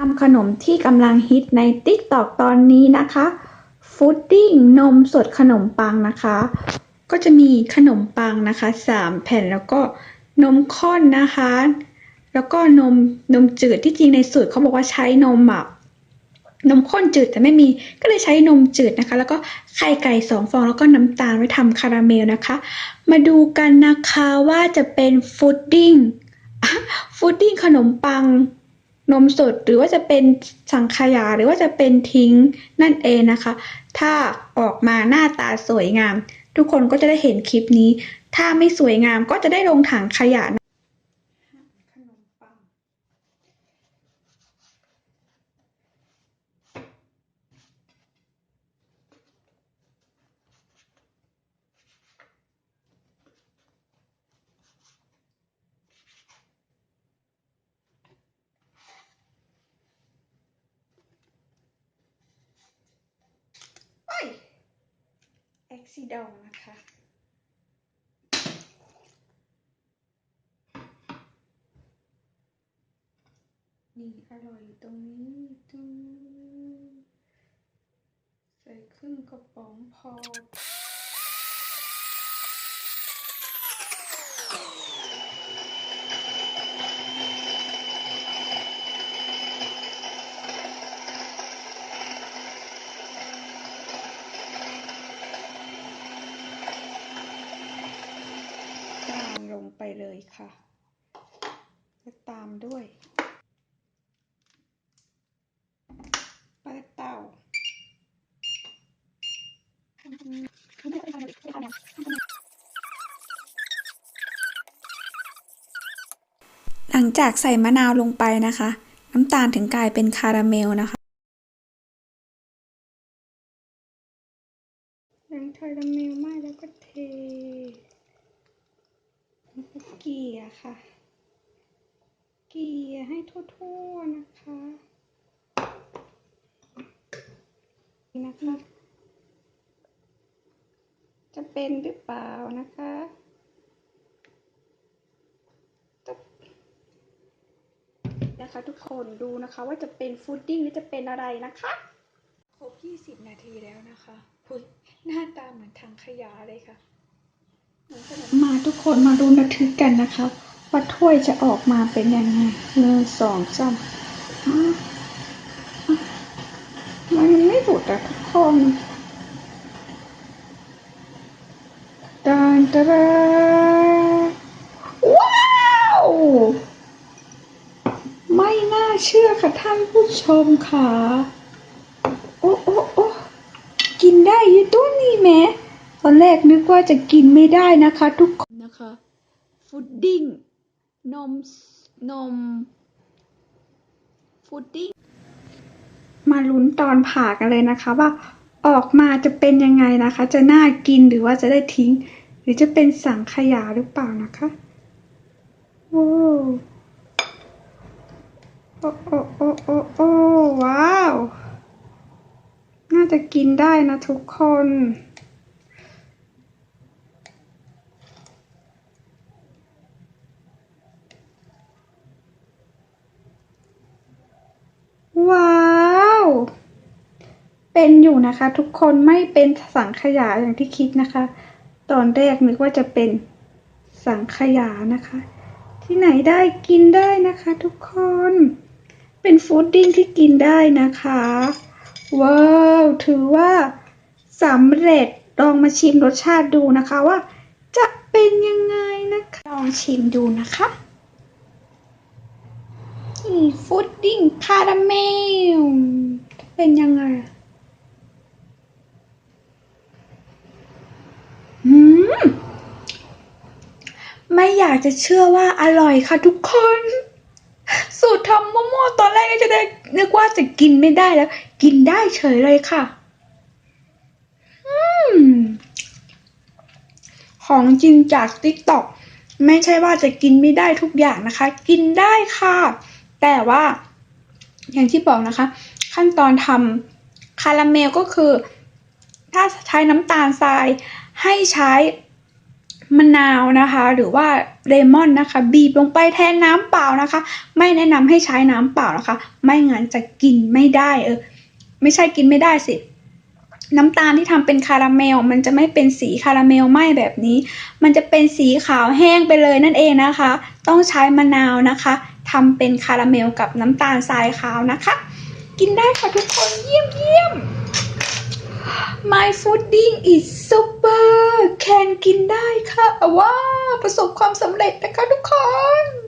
ทำขนมที่กำลังฮิตใน TikTok ตอนนี้นะคะ ฟุดดิ้งนมสดขนมปังนะคะ ก็จะมีขนมปังนะคะสามแผ่นแล้วก็นมข้นนะคะ แล้วก็นมนมจืดที่จริงในสูตรเขาบอกว่าใช้นมแบบนมข้นจืดแต่ไม่มีก็เลยใช้นมจืดนะคะ แล้วก็ไข่ไก่สองฟองแล้วก็น้ำตาลไว้ทำคาราเมลนะคะ มาดูกันนะคะว่าจะเป็นฟุดดิ้งฟุดดิ้งขนมปัง นมสดหรือว่าจะเป็นสังขยาหรือว่าจะเป็นทิ้งนั่นเองนะคะ ถ้าออกมาหน้าตาสวยงาม ทุกคนก็จะได้เห็นคลิปนี้ ถ้าไม่สวยงามก็จะได้ลงถังขยะนะขนมปังเอ้ยเอ็ก ซีดองนะคะนี่อร่อยอยู่ตรงนี้ตรงใส่ครึ่งกระป๋องพอ ตามลงไป เลยค่ะ แล้วตามด้วย เปิดเตาหลังจากใส่มะนาวลงไปนะคะ น้ำตาลถึงกลายเป็นคาราเมลนะคะหลังคาราเมลไหม้แล้วก็เท เกี่ยค่ะ เกี่ยให้ทั่วๆนะคะนี่นะคะ จะเป็นหรือเปล่านะคะนะคะทุกคนดูนะคะว่าจะเป็นฟูดดิ้งหรือจะเป็นอะไรนะคะ ครบ 20 นาทีแล้วนะคะพุยหน้าตาเหมือนถังขยะเลยค่ะ มาทุกคนมาดูระทึกกันนะคะว่าถ้วยจะออกมาเป็นยังไงหนึ่งสองสามอ้าวอ้าวมันไม่หลุดอะทุกคนตานตะดาว้าว ไม่น่าเชื่อค่ะท่านผู้ชมค่ะ โอ้โอ้โอ้กินได้ยี่ตัวนี้แหม ตอนแรกนึกว่าจะกินไม่ได้นะคะ ทุกคนนะคะฟุดดิ้งนมนมฟุดดิ้งมาลุ้นตอนผ่ากันเลยนะคะ ว่าออกมาจะเป็นยังไงนะคะ จะน่ากินหรือว่าจะได้ทิ้ง หรือจะเป็นสังขยาหรือเปล่านะคะโอ้โอ้โอ้โอ้โอ้โอ้ว้าว น่าจะกินได้นะทุกคน ว้าว เป็นอยู่นะคะ ทุกคนไม่เป็นสังขยาอย่างที่คิดนะคะ ตอนแรกนึกว่าจะเป็นสังขยานะคะ ที่ไหนได้กินได้นะคะ ทุกคน เป็นฟู้ดดิ้งที่กินได้นะคะว้าวถือว่าสำเร็จลองมาชิมรสชาติดูนะคะว่า จะเป็นยังไงนะคะลองชิมดูนะคะฟูดดิ้งคาราเมลเป็นยังไงอืม ไม่อยากจะเชื่อว่าอร่อยค่ะทุกคน สูตรทำมั่วๆตอนแรกก็จะได้นึกว่าจะกินไม่ได้แล้ว กินได้เฉยเลยค่ะอของจริงจาก TikTok ไม่ใช่ว่าจะกินไม่ได้ทุกอย่างนะคะ กินได้ค่ะ แต่ว่า อย่างที่บอกนะคะ ขั้นตอนทำคาราเมลก็คือ ถ้าใช้น้ำตาลทรายให้ใช้ มะนาวนะคะ หรือว่าเลมอนนะคะ บีบลงไปแทนน้ำเปล่านะคะ ไม่แนะนำให้ใช้น้ำเปล่านะคะ ไม่งั้นจะกินไม่ได้เออไม่ใช่กินไม่ได้สิน้ำตาลที่ทำเป็นคาราเมล มันจะไม่เป็นสีคาราเมลไหมแบบนี้ มันจะเป็นสีขาวแห้งไปเลยนั่นเองนะคะ ต้องใช้มะนาวนะคะทำเป็นคาราเมลกับน้ำตาลทรายขาวนะคะ กินได้ค่ะทุกคนเยี่ยมเยี่ยม My fooding is super แคนกินได้ค่ะว้าประสบความสำเร็จนะคะทุกคน